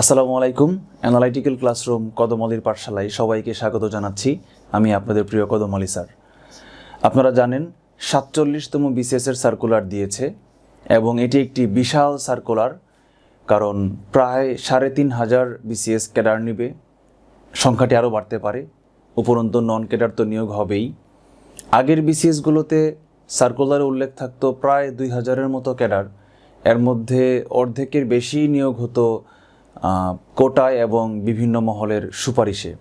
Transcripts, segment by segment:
আসসালামু আলাইকুম analytical classroom কদমলির পাঠশালায় সবাইকে স্বাগত জানাচ্ছি। আমি আপনাদের প্রিয় কদমলি স্যার। আপনারা জানেন, সাতচল্লিশতম বিসিএসের সার্কুলার দিয়েছে এবং এটি একটি বিশাল সার্কুলার কারণ প্রায় সাড়ে তিন হাজার বিসিএস ক্যাডার নিবে। সংখ্যাটি আরও বাড়তে পারে, উপরন্ত নন ক্যাডার তো নিয়োগ হবেই। আগের বিসিএসগুলোতে সার্কুলারে উল্লেখ থাকতো প্রায় দুই হাজারের মতো ক্যাডার। এর মধ্যে অর্ধেকের বেশি নিয়োগ হতো কোটায় এবং বিভিন্ন মহলের সুপারিশে।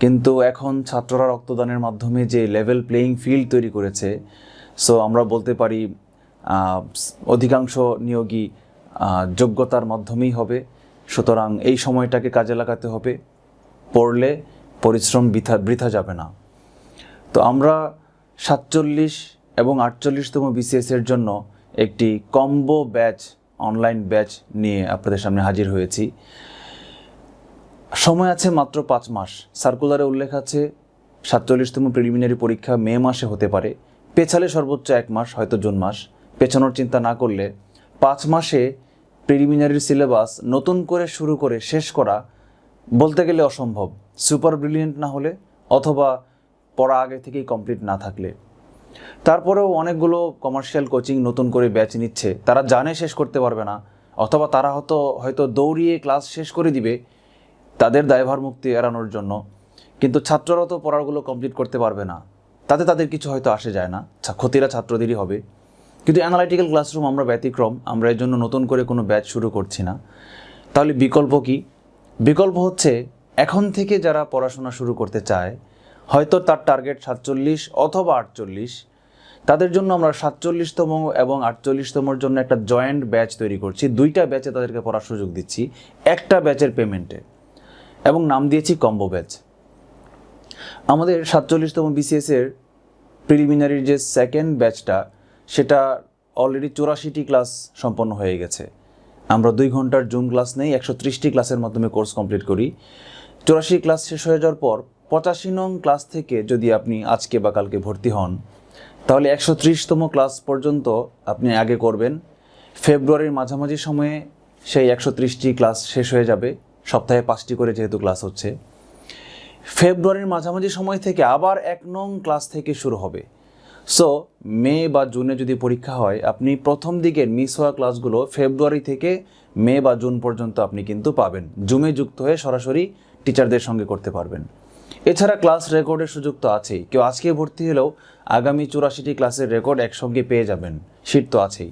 কিন্তু এখন ছাত্ররা রক্তদানের মাধ্যমে যে লেভেল প্লেয়িং ফিল্ড তৈরি করেছে সো আমরা বলতে পারি অধিকাংশ নিয়োগই আহ, যোগ্যতার মাধ্যমেই হবে। সুতরাং এই সময়টাকে কাজে লাগাতে হবে। পড়লে পরিশ্রম বৃথা বৃথা যাবে না। তো আমরা সাতচল্লিশ এবং আটচল্লিশতম বিসিএসের জন্য একটি কম্বো ব্যাচ অনলাইন ব্যাচ নিয়ে আপনাদের সামনে হাজির হয়েছি। সময় আছে মাত্র পাঁচ মাস। সার্কুলারে উল্লেখ আছে, সাতচল্লিশতম প্রিলিমিনারি পরীক্ষা মে মাসে হতে পারে। পেছালে সর্বোচ্চ এক মাস, হয়তো জুন মাস। পেছানোর চিন্তা না করলে পাঁচ মাসে প্রিলিমিনারির সিলেবাস নতুন করে শুরু করে শেষ করা বলতে গেলে অসম্ভব। সুপার ব্রিলিয়েন্ট না হলে অথবা পড়া আগে থেকেই কমপ্লিট না থাকলে। তারপরেও অনেকগুলো কমার্শিয়াল কোচিং নতুন করে ব্যাচ নিচ্ছে। তারা জানে শেষ করতে পারবে না। অথবা তারা হয়তো হয়তো দৌড়িয়ে ক্লাস শেষ করে দিবে তাদের দায়ভার মুক্তি এড়ানোর জন্য। কিন্তু ছাত্ররা তো পড়াগুলো কমপ্লিট করতে পারবে না। তাতে তাদের কিছু হয়তো আসে যায় না। ক্ষতিরা ছাত্রদেরই হবে। কিন্তু অ্যানালাইটিক্যাল ক্লাসরুম আমরা ব্যতিক্রম, আমরা এর জন্য নতুন করে কোনো ব্যাচ শুরু করছি না। তাহলে বিকল্প কি? বিকল্প হচ্ছে এখন থেকে যারা পড়াশোনা শুরু করতে চায় হয়তো তার টার্গেট সাতচল্লিশ অথবা আটচল্লিশ। তাদের জন্য আমরা সাতচল্লিশতম এবং আটচল্লিশতমর জন্য একটা জয়েন্ট ব্যাচ তৈরি করছি। দুইটা ব্যাচে তাদেরকে পড়ার সুযোগ দিচ্ছি। একটা ব্যাচের পেমেন্টে এবং নাম দিয়েছি কম্বো ব্যাচ আমাদের সাতচল্লিশতম বিসিএস এর প্রিলিমিনারির যে সেকেন্ড ব্যাচটা সেটা অলরেডি চুরাশিটি ক্লাস সম্পন্ন হয়ে গেছে। আমরা দুই ঘণ্টার জুম ক্লাস নেই, একশো ত্রিশটি ক্লাসের মাধ্যমে কোর্স কমপ্লিট করি। চুরাশি ক্লাস শেষ হয়ে যাওয়ার পর পঁচাশি নং ক্লাস থেকে যদি আপনি আজকে বা কালকে ভর্তি হন, তাহলে একশো ত্রিশতম ক্লাস পর্যন্ত আপনি আগে করবেন। ফেব্রুয়ারির মাঝামাঝি সময়ে সেই একশো ত্রিশটি ক্লাস শেষ হয়ে যাবে, সপ্তাহে পাঁচটি করে যেহেতু ক্লাস হচ্ছে। ফেব্রুয়ারির মাঝামাঝি সময় থেকে আবার এক নং ক্লাস থেকে শুরু হবে। সো মে বা জুনে যদি পরীক্ষা হয়, আপনি প্রথম দিকের মিস হওয়া ক্লাসগুলো ফেব্রুয়ারি থেকে মে বা জুন পর্যন্ত আপনি কিন্তু পাবেন। জুমে যুক্ত হয়ে সরাসরি টিচারদের সঙ্গে করতে পারবেন। এছাড়া ক্লাস রেকর্ডের সুযোগ তো আছেই। কেউ আজকে ভর্তি হলেও আগামী চুরাশিটি ক্লাসের রেকর্ড একসঙ্গে পেয়ে যাবেন। সিট তো আছেই।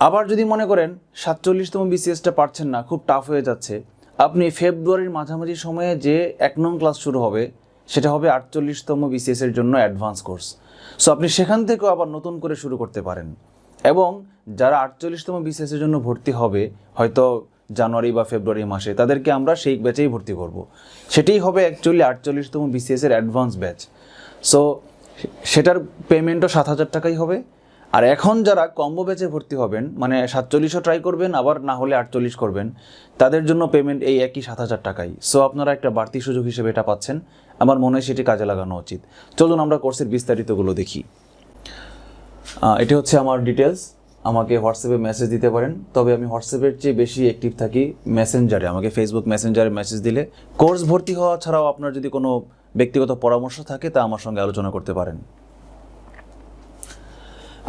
আবার যদি মনে করেন, সাতচল্লিশতম বিসিএসটা পারছেন না, খুব টাফ হয়ে যাচ্ছে। আপনি ফেব্রুয়ারির মাঝামাঝি সময়ে যে এক নং ক্লাস শুরু হবে, সেটা হবে আটচল্লিশতম বিসিএস এর জন্য অ্যাডভান্স কোর্স সো আপনি সেখান থেকেও আবার নতুন করে শুরু করতে পারেন। এবং যারা আটচল্লিশতম বিসিএস এর জন্য ভর্তি হবে, হয়তো জানুয়ারি বা ফেব্রুয়ারি মাসে, তাদেরকে আমরা সেই ব্যাচেই ভর্তি করব। সেটাই হবে অ্যাকচুয়ালি আটচল্লিশতম বিসিএস এর অ্যাডভান্স ব্যাচ সো সেটার পেমেন্টও সাত হাজার টাকাই হবে। আর এখন যারা কম্বো ব্যাচে ভর্তি হবেন মানে সাতচল্লিশও ট্রাই করবেন, আবার না হলে আটচল্লিশ করবেন, তাদের জন্য পেমেন্ট এই একই সাত হাজার টাকাই। সো আপনারা একটা বাড়তি সুযোগ হিসেবে এটা পাচ্ছেন। আমার মনে হয় সেটি কাজে লাগানো উচিত। চলুন আমরা কোর্সের বিস্তারিতগুলো দেখি। এটি হচ্ছে আমার ডিটেলস আমাকে হোয়াটসঅ্যাপে মেসেজ দিতে পারেন। তবে আমি হোয়াটসঅ্যাপের চেয়ে বেশি অ্যাক্টিভ থাকি মেসেঞ্জারে আমাকে ফেসবুক মেসেঞ্জারে মেসেজ দিলে কোর্স ভর্তি হওয়া ছাড়াও আপনার যদি কোনো ব্যক্তিগত পরামর্শ থাকে, তা আমার সঙ্গে আলোচনা করতে পারেন।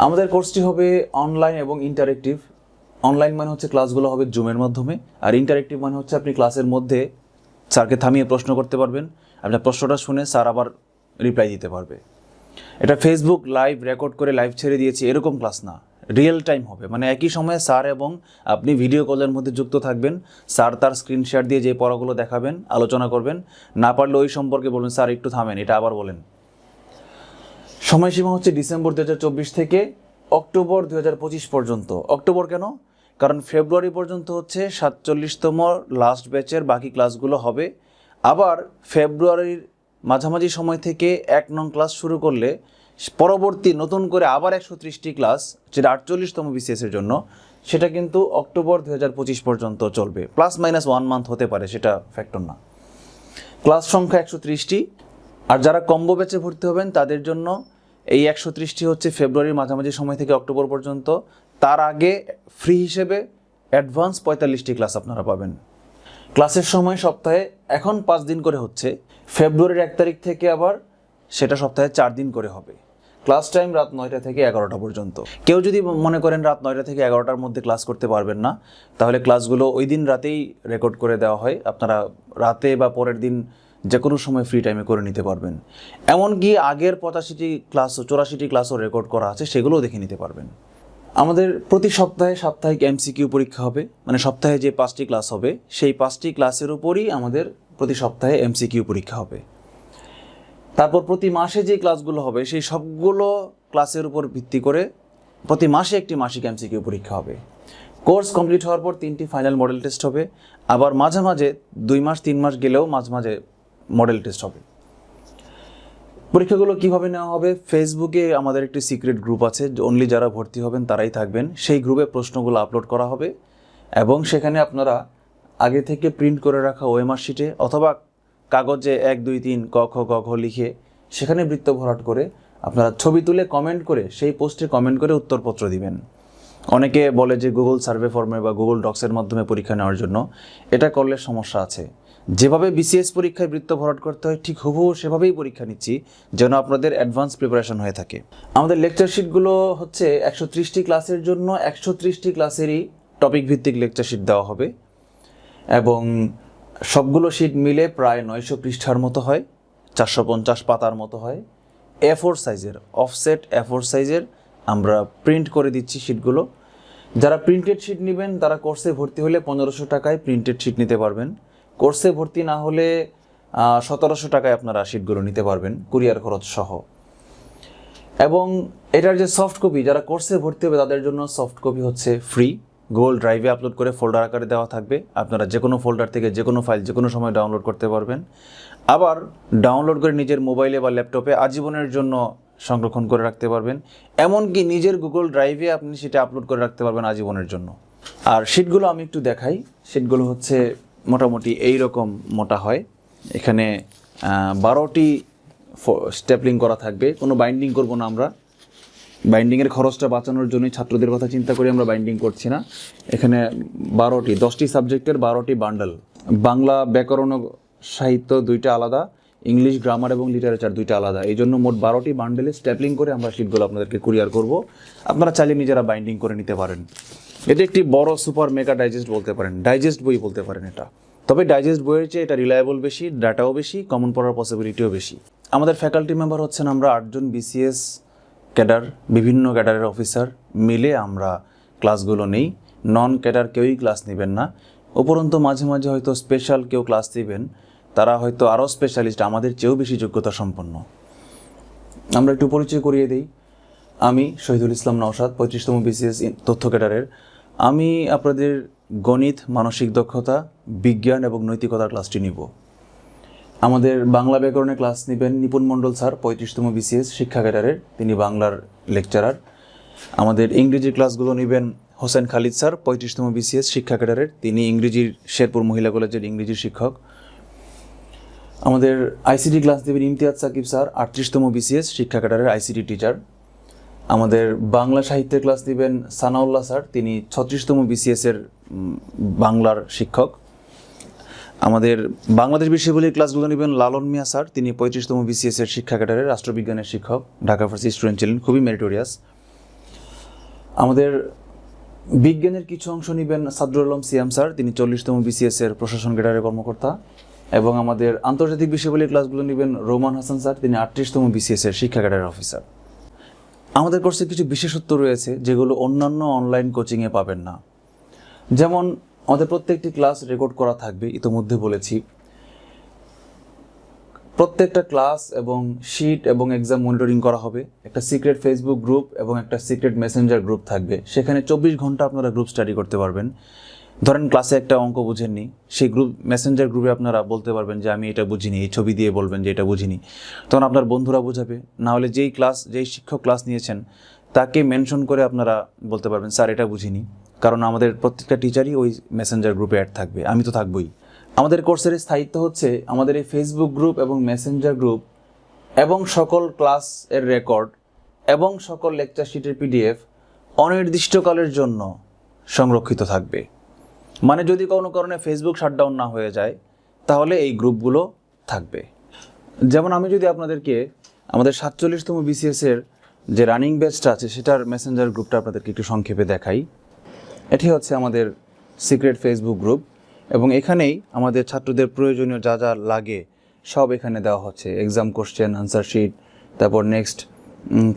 আমাদের কোর্সটি হবে অনলাইন এবং ইন্টারেক্টিভ অনলাইন মানে হচ্ছে ক্লাসগুলো হবে জুমের মাধ্যমে। আর ইন্টারেক্টিভ মানে হচ্ছে আপনি ক্লাসের মধ্যে স্যারকে থামিয়ে প্রশ্ন করতে পারবেন। আপনার প্রশ্নটা শুনে স্যার আবার রিপ্লাই দিতে পারবে। এটা ফেসবুক লাইভ রেকর্ড করে লাইভ ছেড়ে দিয়েছি, এরকম ক্লাস না। রিয়েল টাইম হবে। মানে একই সময়ে স্যার এবং আপনি ভিডিও কলের মধ্যে যুক্ত থাকবেন। স্যার তার স্ক্রিন শেয়ার দিয়ে যে পড়াগুলো দেখাবেন, আলোচনা করবেন। না পারলে ওই সম্পর্কে বলবেন স্যার একটু থামেন, এটা আবার বলেন। সময়সীমা হচ্ছে ডিসেম্বর দু হাজার চব্বিশ থেকে অক্টোবর দু হাজার পঁচিশ পর্যন্ত। অক্টোবর কেন? কারণ ফেব্রুয়ারি পর্যন্ত হচ্ছে সাতচল্লিশতম লাস্ট ব্যাচের বাকি ক্লাসগুলো হবে। আবার ফেব্রুয়ারির মাঝামাঝি সময় থেকে এক নং ক্লাস শুরু করলে পরবর্তী নতুন করে আবার একশো ত্রিশটি ক্লাস, যেটা আটচল্লিশতম বিসিএসের জন্য, সেটা কিন্তু অক্টোবর দু হাজার পঁচিশ পর্যন্ত চলবে। প্লাস মাইনাস ওয়ান মান্থ হতে পারে, সেটা ফ্যাক্টর না। ক্লাস সংখ্যা একশো ত্রিশটি, আর যারা কম্বো ব্যাচে ভর্তি হবেন, তাদের জন্য এই একশো ত্রিশটি হচ্ছে ফেব্রুয়ারির মাঝামাঝি সময় থেকে অক্টোবর পর্যন্ত। তার আগে ফ্রি হিসেবে অ্যাডভান্স পঁয়তাল্লিশটি ক্লাস আপনারা পাবেন। ক্লাসের সময় সপ্তাহে, এখন পাঁচ দিন করে হচ্ছে। ফেব্রুয়ারির এক তারিখ থেকে আবার, সেটা সপ্তাহে চার দিন করে হবে। ক্লাস টাইম রাত নয়টা থেকে এগারোটা পর্যন্ত। কেউ যদি মনে করেন রাত নয়টা থেকে এগারোটার মধ্যে ক্লাস করতে পারবেন না, তাহলে ক্লাসগুলো ওই দিন রাতেই রেকর্ড করে দেওয়া হয়। আপনারা রাতে বা পরের দিন যে কোনো সময় ফ্রি টাইমে করে নিতে পারবেন। এমনকি আগের পঁচাশিটি ক্লাস চৌরাশিটি ক্লাসও রেকর্ড করা আছে, সেগুলোও দেখে নিতে পারবেন। আমাদের প্রতি সপ্তাহে সাপ্তাহিক এমসিকিউ পরীক্ষা হবে। মানে সপ্তাহে যে পাঁচটি ক্লাস হবে, সেই পাঁচটি ক্লাসের উপরই আমাদের প্রতি সপ্তাহে এমসিকিউ পরীক্ষা হবে। তারপর প্রতি মাসে যে ক্লাসগুলো হবে, সেই সবগুলো ক্লাসের উপর ভিত্তি করে প্রতি মাসে একটি মাসিক এমসিকিউ পরীক্ষা হবে। কোর্স কমপ্লিট হওয়ার পর তিনটি ফাইনাল মডেল টেস্ট হবে। আবার মাঝে মাঝে দুই মাস, তিন মাস গেলেও মাঝে মাঝে মডেল টেস্ট হবে। পরীক্ষাগুলো কীভাবে নেওয়া হবে? ফেসবুকে আমাদের একটি সিক্রেট গ্রুপ আছে অনলি যারা ভর্তি হবেন তারাই থাকবেন। সেই গ্রুপে প্রশ্নগুলো আপলোড করা হবে এবং সেখানে আপনারা আগে থেকে প্রিন্ট করে রাখা ওএমআর শিটে অথবা কাগজে এক, দুই, তিন ক, খ, গ, ঘ লিখে সেখানে বৃত্ত ভরাট করে আপনারা ছবি তুলে কমেন্ট করে সেই পোস্টে কমেন্ট করে উত্তরপত্র দিবেন। অনেকে বলে যে গুগল সার্ভে ফর্মে বা গুগল ডক্সের মাধ্যমে পরীক্ষা নেওয়ার জন্য এটা করলে সমস্যা আছে। যেভাবে বিসিএস পরীক্ষায় বৃত্ত ভরাট করতে হয়, ঠিক হুবহু সেভাবেই পরীক্ষা নিচ্ছি যেন আপনাদের অ্যাডভান্স প্রিপারেশন হয়ে থাকে। আমাদের লেকচার শিটগুলো হচ্ছে একশো ত্রিশটি ক্লাসের জন্য একশো ত্রিশটি ক্লাসেরই টপিক ভিত্তিক লেকচার শিট দেওয়া হবে। এবং সবগুলো শিট মিলে প্রায় নয়শো পৃষ্ঠার মতো হয়, চারশো পঞ্চাশ পাতার মতো হয়। এ ফোর সাইজের অফসেট এ ফোর সাইজের আমরা প্রিন্ট করে দিচ্ছি শিটগুলো যারা প্রিন্টেড শিট নেবেন, তারা কোর্সে ভর্তি হলে পনেরোশো টাকায় প্রিন্টেড শিট নিতে পারবেন। কোর্সে ভর্তি না হলে সতেরোশো টাকায় আপনারা শিটগুলো নিতে পারবেন কুরিয়ার খরচ সহ। এবং এটার যে সফট কপি যারা কোর্সে ভর্তি হবে, তাদের জন্য সফট কপি হচ্ছে ফ্রি গুগল ড্রাইভে আপলোড করে ফোল্ডার আকারে দেওয়া থাকবে। আপনারা যে কোনো ফোল্ডার থেকে যে কোনো ফাইল যে কোনো সময় ডাউনলোড করতে পারবেন। আবার ডাউনলোড করে নিজের মোবাইলে বা ল্যাপটপে আজীবনের জন্য সংরক্ষণ করে রাখতে পারবেন। এমনকি নিজের গুগল ড্রাইভে আপনি সেটা আপলোড করে রাখতে পারবেন আজীবনের জন্য। আর শিটগুলো আমি একটু দেখাই। শিটগুলো হচ্ছে মোটামুটি এই রকম মোটা হয়। এখানে বারোটি স্টেপলিং করা থাকবে। কোনো বাইন্ডিং করব না আমরা। বাইন্ডিংয়ের খরচটা বাঁচানোর জন্যই ছাত্রদের কথা চিন্তা করে আমরা বাইন্ডিং করছি না। এখানে বারোটি, দশটি সাবজেক্টের বারোটি বান্ডেল বাংলা ব্যাকরণ সাহিত্য দুইটা আলাদা, ইংলিশ গ্রামার এবং লিটারেচার দুইটা আলাদা। এই জন্য মোট বারোটি বান্ডেলে স্ট্যাপলিং করে আমরা শিটগুলো আপনাদেরকে কুরিয়ার করব। আপনারা চাইলে নিজেরা বাইন্ডিং করে নিতে পারেন। এটা একটি বড় সুপার মেগা ডাইজেস্ট বলতে পারেন। ডাইজেস্ট বই বলতে পারেন এটা। তবে ডাইজেস্ট বইয়ের চেয়ে এটা রিলায়েবল বেশি ডাটাও বেশি কমন পড়ার পসিবিলিটিও বেশি। আমাদের ফ্যাকাল্টি মেম্বার হচ্ছেন আমরা আটজন বিসিএস ক্যাডার, বিভিন্ন ক্যাডারের অফিসার মিলে আমরা ক্লাসগুলো নেই। নন ক্যাডার কেউই ক্লাস নেবেন না। উপরন্তু মাঝে মাঝে হয়তো স্পেশাল কেউ ক্লাস দিবেন। তারা হয়তো আরও স্পেশালিস্ট আমাদের চেয়েও বেশি যোগ্যতা সম্পন্ন। আমরা একটু পরিচয় করিয়ে দিই। আমি শহীদুল ইসলাম নওশাদ, পঁয়ত্রিশতম বিসিএস তথ্য ক্যাডারের। আমি আপনাদের গণিত, মানসিক দক্ষতা, বিজ্ঞান এবং নৈতিকতার ক্লাসটি নিব। আমাদের বাংলা ব্যাকরণে ক্লাস নেবেন নিপুণ মণ্ডল স্যার, পঁয়ত্রিশতম বিসিএস শিক্ষা ক্যাডারের তিনি বাংলার লেকচারার। আমাদের ইংরেজির ক্লাসগুলো নেবেন হোসেন খালিদ স্যার, পঁয়ত্রিশতম বিসিএস শিক্ষা ক্যাডারের তিনি ইংরেজির শেরপুর মহিলা কলেজের ইংরেজির শিক্ষক। আমাদের আইসিটি ক্লাস দেবেন ইমতিয়াজ সাকিব স্যার, আটত্রিশতম বিসিএস শিক্ষা ক্যাডারের আইসিটি টিচার আমাদের বাংলা সাহিত্যের ক্লাস দিবেন সানাউল্লাহ স্যার, তিনি ছত্রিশতম বিসিএসের বাংলার শিক্ষক। আমাদের বাংলাদেশ বিষয়গুলির ক্লাসগুলো নেবেন লালন মিয়া স্যার। তিনি পঁয়ত্রিশতম বিসিএস এর শিক্ষা ক্যাডারের রাষ্ট্রবিজ্ঞানের শিক্ষক, ঢাকা ফার্সি স্টুডেন্ট ছিলেন, খুবই মেরিটোরিয়াস আমাদের বিজ্ঞানের কিছু অংশ নেবেন সাদরুল আলম সিয়াম স্যার। তিনি চল্লিশতম বিসিএস এর প্রশাসন ক্যাডারের কর্মকর্তা। এবং আমাদের আন্তর্জাতিক বিষয়গুলির ক্লাসগুলো নেবেন রোমান হাসান স্যার। তিনি আটত্রিশতম বিসিএস এর শিক্ষা ক্যাডারের অফিসার আমাদের কোর্সে কিছু বিশেষত্ব রয়েছে, যেগুলো অন্যান্য অনলাইন কোচিংয়ে পাবেন না। যেমন আমাদের প্রত্যেকটি ক্লাস রেকর্ড করা থাকবে, ইতোমধ্যে বলেছি। প্রত্যেকটা ক্লাস এবং শিট এবং এক্সাম মনিটরিং করা হবে। একটা সিক্রেট ফেসবুক গ্রুপ এবং একটা সিক্রেট মেসেঞ্জার গ্রুপ থাকবে। সেখানে চব্বিশ ঘণ্টা আপনারা গ্রুপ স্টাডি করতে পারবেন। ধরেন ক্লাসে একটা অঙ্ক বুঝেননি, সেই গ্রুপ মেসেঞ্জার গ্রুপে আপনারা বলতে পারবেন যে, আমি এটা বুঝিনি। এই ছবি দিয়ে বলবেন যে, এটা বুঝিনি। তখন আপনার বন্ধুরা বোঝাবে। না হলে যেই ক্লাস যেই শিক্ষক ক্লাস নিয়েছেন, তাকে মেনশন করে আপনারা বলতে পারবেন, স্যার, এটা বুঝিনি। কারণ আমাদের প্রত্যেকটা টিচারই ওই মেসেঞ্জার গ্রুপে অ্যাড থাকবে। আমি তো থাকবই। আমাদের কোর্সের স্থায়িত্ব হচ্ছে আমাদের এই ফেসবুক গ্রুপ এবং মেসেঞ্জার গ্রুপ এবং সকল ক্লাস এর রেকর্ড এবং সকল লেকচার শিটের পিডিএফ অনির্দিষ্টকালের জন্য সংরক্ষিত থাকবে। মানে যদি কোনো কারণে ফেসবুক শাটডাউন না হয়ে যায়, তাহলে এই গ্রুপগুলো থাকবে। যেমন আমি যদি আপনাদেরকে আমাদের সাতচল্লিশতম বিসিএস এর যে রানিং ব্যাচটা আছে, সেটার মেসেঞ্জার গ্রুপটা আপনাদেরকে একটু সংক্ষেপে দেখাই। এটি হচ্ছে আমাদের সিক্রেট ফেসবুক গ্রুপ এবং এখানেই আমাদের ছাত্রদের প্রয়োজনীয় যা যা লাগে সব এখানে দেওয়া হচ্ছে। এক্সাম কোশ্চেন আনসার শিট তারপর নেক্সট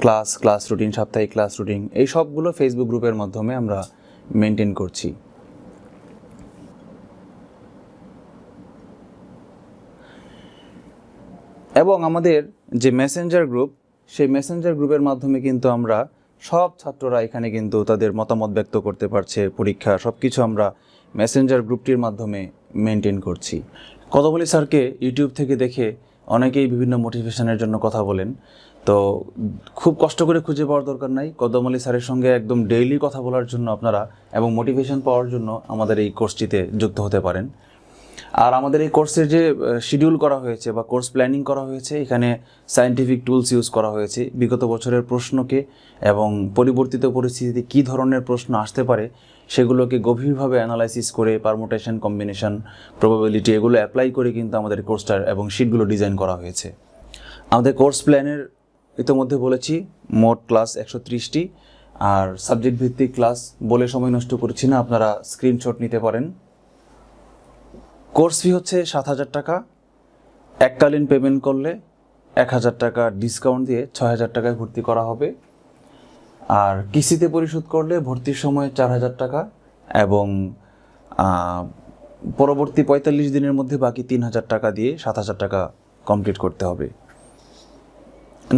ক্লাস ক্লাস রুটিন সাপ্তাহিক ক্লাস রুটিন এই সবগুলো ফেসবুক গ্রুপের মাধ্যমে আমরা মেনটেন করছি। এবং আমাদের যে মেসেঞ্জার গ্রুপ সেই মেসেঞ্জার গ্রুপের মাধ্যমে কিন্তু আমরা সব ছাত্ররা এখানে কিন্তু তাদের মতামত ব্যক্ত করতে পারছে, পরীক্ষা সব কিছু আমরা মেসেঞ্জার গ্রুপটির মাধ্যমে মেনটেন করছি। কদমলি স্যারকে ইউটিউব থেকে দেখে অনেকেই বিভিন্ন মোটিভেশনের জন্য কথা বলেন। তো খুব কষ্ট করে খুঁজে পাওয়ার দরকার নাই। কদম আলী স্যারের সঙ্গে একদম ডেইলি কথা বলার জন্য আপনারা এবং মোটিভেশন পাওয়ার জন্য আমাদের এই কোর্সটিতে যুক্ত হতে পারেন। আর আমাদের এই কোর্সের যে শিডিউল করা হয়েছে বা কোর্স প্ল্যানিং করা হয়েছে, এখানে সায়েন্টিফিক টুলস ইউজ করা হয়েছে। বিগত বছরের প্রশ্নকে এবং পরিবর্তিত পরিস্থিতিতে কী ধরনের প্রশ্ন আসতে পারে, সেগুলোকে গভীরভাবে অ্যানালাইসিস করে পারমোটেশন কম্বিনেশন প্রবাবিলিটি এগুলো অ্যাপ্লাই করে কিন্তু আমাদের কোর্সটার এবং শিটগুলো ডিজাইন করা হয়েছে। আমাদের কোর্স প্ল্যানের ইতোমধ্যে বলেছি, মোট ক্লাস একশো ত্রিশটি, আর সাবজেক্ট ভিত্তিক ক্লাস বলে সময় নষ্ট করছি না, আপনারা স্ক্রিনশট নিতে পারেন। কোর্স ফি হচ্ছে সাত হাজার টাকা। এককালীন পেমেন্ট করলে এক হাজার টাকা ডিসকাউন্ট দিয়ে ছয় হাজার টাকায় ভর্তি করা হবে। আর কিস্তিতে পরিশোধ করলে ভর্তির সময় চার হাজার টাকা এবং পরবর্তী পঁয়তাল্লিশ দিনের মধ্যে বাকি তিন হাজার টাকা দিয়ে সাত হাজার টাকা কমপ্লিট করতে হবে।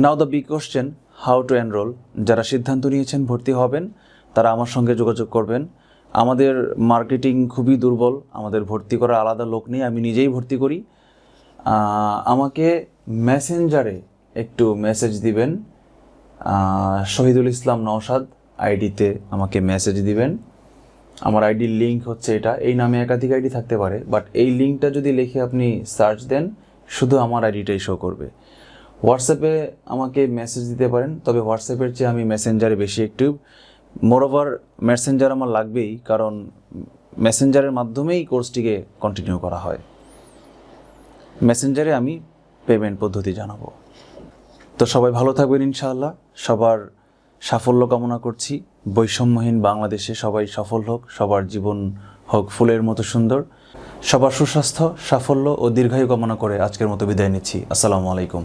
Now the big question how to enroll যারা সিদ্ধান্ত নিয়েছেন ভর্তি হবেন, তারা আমার সঙ্গে যোগাযোগ করবেন। আমাদের মার্কেটিং খুবই দুর্বল, আমাদের ভর্তি করা আলাদা লোক নেই, আমি নিজেই ভর্তি করি। আমাকে মেসেঞ্জারে একটু মেসেজ দিবেন। শহীদুল ইসলাম নওশাদ আইডিতে আমাকে মেসেজ দিবেন। আমার আইডির লিঙ্ক হচ্ছে এটা। এই নামে একাধিক আইডি থাকতে পারে বাট এই লিঙ্কটা যদি লিখে আপনি সার্চ দেন, শুধু আমার আইডিটাই শো করবে। হোয়াটসঅ্যাপে আমাকে মেসেজ দিতে পারেন, তবে হোয়াটসঅ্যাপের চেয়ে আমি মেসেঞ্জারে বেশি অ্যাক্টিভ মোরওভার মেসেঞ্জার আমার লাগবেই, কারণ মেসেঞ্জারের মাধ্যমেই কোর্সটিকে কন্টিনিউ করা হয়। মেসেঞ্জারে আমি পেমেন্ট পদ্ধতি জানাব। তো সবাই ভালো থাকবেন ইনশাআল্লাহ। সবার সাফল্য কামনা করছি। বৈষম্যহীন বাংলাদেশে সবাই সফল হোক, সবার জীবন হোক ফুলের মতো সুন্দর। সবার সুস্বাস্থ্য, সাফল্য ও দীর্ঘায়ু কামনা করে আজকের মতো বিদায় নিচ্ছি। আসসালামু আলাইকুম।